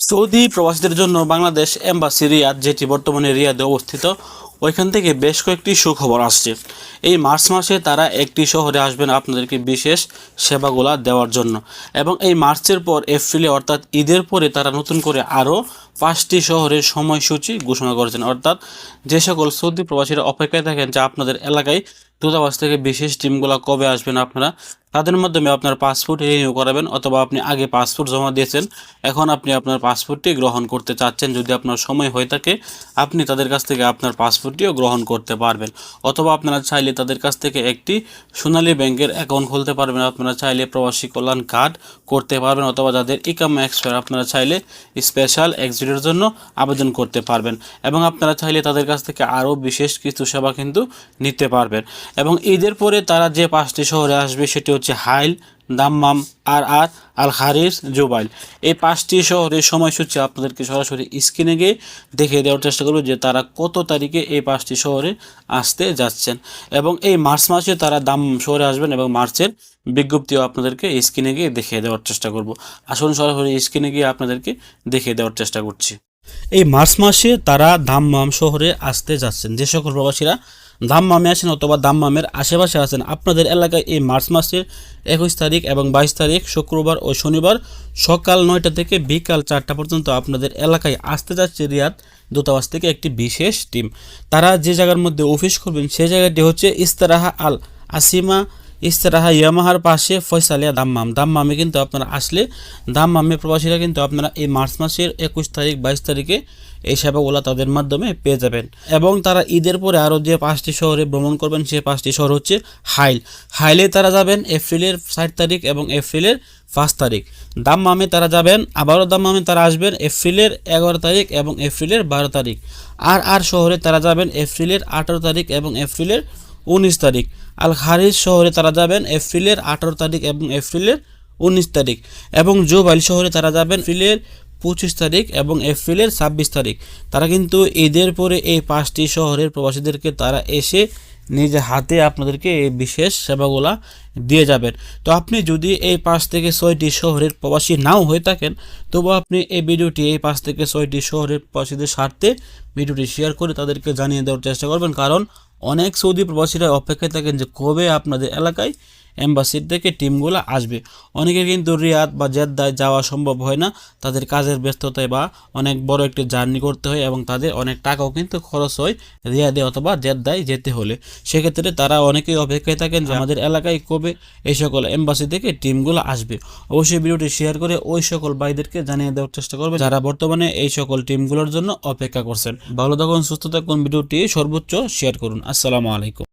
Saudi প্রবাসীদের জন্য Bangladesh embassy Riyad, যেটি বর্তমানে রিয়াদে অবস্থিত, ওইখান থেকে বেশ কয়েকটি সুখবর আসছে। এই মার্চ মাসে তারা একটি শহরে আসবেন আপনাদেরকে বিশেষ সেবাগুলা দেওয়ার জন্য। এবং এই মার্চের পর এপ্রিলে, অর্থাৎ ঈদের পরে, তারা নতুন করে আরও পাঁচটি শহরের সময়সূচি ঘোষণা করেছেন। অর্থাৎ যে সকল সৌদি প্রবাসীরা অপেক্ষায় থাকেন যে আপনাদের এলাকায় দূতাবাস থেকে বিশেষ টিমগুলো কবে আসবেন আপনারা? তাদের মাধ্যমে আপনার পাসপোর্ট রিনিউ করাবেন অথবা আপনি আগে পাসপোর্ট জমা দিয়েছেন। এখন আপনি আপনার পাসপোর্টটি গ্রহণ করতে চাচ্ছেন। যদি আপনার সময় হয়ে থাকে, আপনি তাদের কাছ থেকে আপনার পাসপোর্টটিও গ্রহণ করতে পারবেন। অথবা আপনারা চাইলে তাদের কাছ থেকে একটি সোনালী ব্যাংকের অ্যাকাউন্ট খুলতে পারবেন। আপনারা চাইলে প্রবাসী কল্যাণ কার্ড করতে পারবেন অথবা যাদের ইকাম এক্সপায়ার, আপনারা চাইলে স্পেশাল এক্সিটের জন্য আবেদন করতে পারবেন। এবং আপনারা চাইলে তাদের কাছ থেকে আরও বিশেষ কিছু সেবা কিন্তু নিতে পারবেন। এবং ঈদের পরে তারা যে পাঁচটি শহরে আসবে সেটি হচ্ছে হাইল, দাম্মাম, আর আর আল হারিস জুবাইল। এই পাঁচটি শহরের সময়সূচি আপনাদেরকে সরাসরি স্ক্রিনে গিয়ে দেখিয়ে দেওয়ার চেষ্টা করব যে তারা কত তারিখে এই পাঁচটি শহরে আসতে যাচ্ছেন। এবং এই মার্চ মাসে তারা দাম শহরে আসবেন এবং মার্চের বিজ্ঞপ্তিও আপনাদেরকে স্ক্রিনে গিয়ে দেখিয়ে দেওয়ার চেষ্টা করব। আসুন সরাসরি স্ক্রিনে গিয়ে আপনাদেরকে দেখিয়ে দেওয়ার চেষ্টা করছি। এই মার্চ মাসে তারা দাম্মাম শহরে আসতে যাচ্ছেন। যে সকল প্রবাসীরা দাম্মামে আসেন অথবা দাম্মামের আশেপাশে আছেন। আপনাদের এলাকায় এই মার্চ মাসের একুশ তারিখ এবং বাইশ তারিখ শুক্রবার ও শনিবার সকাল নয়টা থেকে বিকাল চারটা পর্যন্ত আপনাদের এলাকায় আসতে যাচ্ছে রিয়াদ দূতাবাস থেকে একটি বিশেষ টিম। তারা যে জায়গার মধ্যে অফিস করবেন সেই জায়গাটি হচ্ছে ইস্তারাহা আল আসিমা ইস্তারাহা ইয়ামাহার পাশে ফয়সালিয়া দাম্মাম। দাম্মামে কিন্তু আপনারা আসলে, দাম্মামে প্রবাসীরা কিন্তু আপনারা এই মার্চ মাসের একুশ তারিখ, বাইশ তারিখে এই সেবাগুলো তাদের মাধ্যমে পেয়ে যাবেন। এবং তারা ঈদের পরে আরও যে পাঁচটি শহরে ভ্রমণ করবেন সেই পাঁচটি শহর হচ্ছে হাইল। হাইলে তারা যাবেন এপ্রিলের ষাট তারিখ এবং এপ্রিলের পাঁচ তারিখ। দাম্মামে তারা যাবেন, আবারও দাম্মামে তারা আসবেন এপ্রিলের এগারো তারিখ এবং এপ্রিলের বারো তারিখ। আর আর শহরে তারা যাবেন এপ্রিলের আঠারো তারিখ এবং এপ্রিলের উনিশ তারিখ। আল খারিজ শহরে তারা যাবেন এপ্রিলের আঠারো তারিখ এবং এপ্রিলের উনিশ তারিখ এবং জোবাইল শহরে তারা যাবেন এপ্রিলের পঁচিশ তারিখ এবং এপ্রিলের ছাব্বিশ তারিখ। তারা কিন্তু ঈদের পরে এই পাঁচটি শহরের প্রবাসীদেরকে তারা এসে নিজে হাতে আপনাদেরকে এই বিশেষ সেবাগুলা দিয়ে যাবেন। তো আপনি যদি এই পাঁচ থেকে ছয়টি শহরের প্রবাসী নাও হয়ে থাকেন, তবু আপনি এই ভিডিওটি এই পাঁচ থেকে ছয়টি শহরের প্রবাসীদের স্বার্থে ভিডিওটি শেয়ার করে তাদেরকে জানিয়ে দেওয়ার চেষ্টা করবেন। কারণ অনেক সৌদি প্রবাসীরা অপেক্ষায় থাকেন যে কবে আপনাদের এলাকায় এম্বাসির থেকে টিমগুলো আসবে। অনেকের কিন্তু রিয়াদ বা জেদ্দায় যাওয়া সম্ভব হয় না। তাদের কাজের ব্যস্ততায় বা অনেক বড় একটি জার্নি করতে হয় এবং তাদের অনেক টাকাও কিন্তু খরচ হয় রিয়াদে অথবা জেদ্দায় যেতে হলে। সেক্ষেত্রে তারা অনেকেই অপেক্ষায় থাকেন যে আমাদের এলাকায় কবে এই সকল এম্বাসি থেকে টিমগুলো আসবে। অবশ্যই ভিডিওটি শেয়ার করে ওই সকল ভাইদেরকে জানিয়ে দেওয়ার চেষ্টা করবে যারা বর্তমানে এই সকল টিমগুলোর জন্য অপেক্ষা করছেন। ভালো থাকুন সুস্থ থাকুন ভিডিওটি সর্বোচ্চ শেয়ার করুন। আসসালামু আলাইকুম।